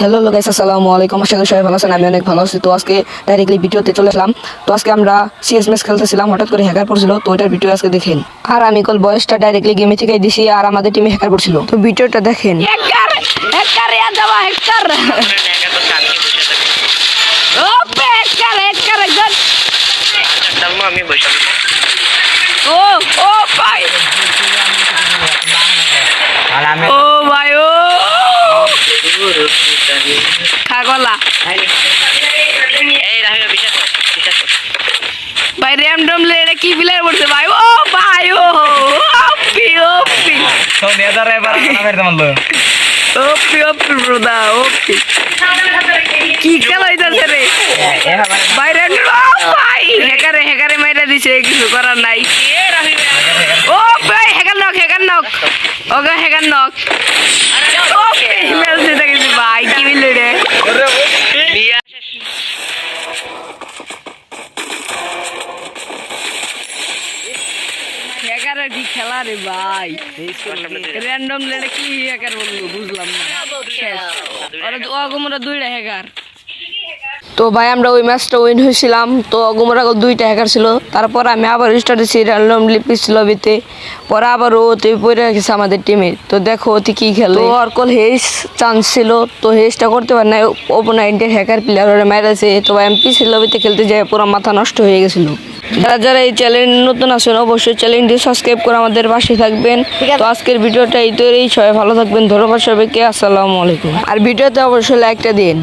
Hello guys আসসালামু আলাইকুম। আশা করি সবাই ভালো আছেন আমি অনেক ভালো আছি। তো আজকে ডাইরেক্টলি ভিডিওতে চলে আসলাম। তো আজকে আমরা সিএস ম্যাচ খেলতেছিলাম হঠাৎ করে হ্যাকার পড়ছিল। তো ওইটার ভিডিও আজকে দেখেন। আর আমি কল বয়সটা ডাইরেক্টলি গেমে থেকে দিছি আর আমাদের টিমে হ্যাকার পড়ছিল। তো ভিডিওটা দেখেন। হ্যাকার হ্যাকার ইয়া যাবা হ্যাকার ওপে হ্যাকার হ্যাকার একজন। আমি বসে ও ও ভাই। আর আমি ও ভাই ও খাগলা এই রাহিবা বিশ্বাস বিশ্বাস ভাই র্যান্ডম লেড়ে কি প্লেয়ার পড়ছে ভাই? ও ভাই ও ওপি ওপি। তো নেদার এবার না মেরে মারলো ওপি ওপি ব্রদা ওপি। কি খেলা হইতাছে রে? ভাই র্যান্ডম ভাই হ্যাকারে মাইরা দিছে কিছু করার নাই। ও ভাই হ্যাকার নক হ্যাকার নক ওগা হ্যাকার নক ওপি মেল দিতে গেছি ভাই কি বিলে রে মিয়া, কি খেলা রে ভাই। র্যান্ডম লেড়ে কি বলল বুঝলাম না। ওরা দুইটা হ্যাকার তো ভাই আমরা ওই ম্যাচটা উইন হয়েছিলাম। তো গুমরা দুইটা হ্যাকার ছিল। তারপর আমি আবার স্টার্ট দিয়েছি র্যান্ডমলি পিস লবিতে। পরে আবার ওতে পড়ে রেখেছে আমাদের টিমে তো দেখো ওতে কী খেলো। তো ওর কল হেস চান্স ছিল। তো হেসটা করতে পারে না ওপোনাইন্টের হ্যাকার প্লেয়ার ওরা মেরেছে। তো ভাই আমি পিসি লবিতে খেলতে যাই পুরো মাথা নষ্ট হয়ে গেছিল। যারা যারা এই চ্যানেল নতুন আছেন অবশ্যই চ্যানেলটি সাবস্ক্রাইব করে আমাদের পাশে থাকবেন। তো আজকের ভিডিওটা এই তৈরি। সবাই ভালো থাকবেন। ধন্যবাদ সবাইকে। আসসালামু আলাইকুম। আর ভিডিওতে অবশ্যই লাইকটা দিন।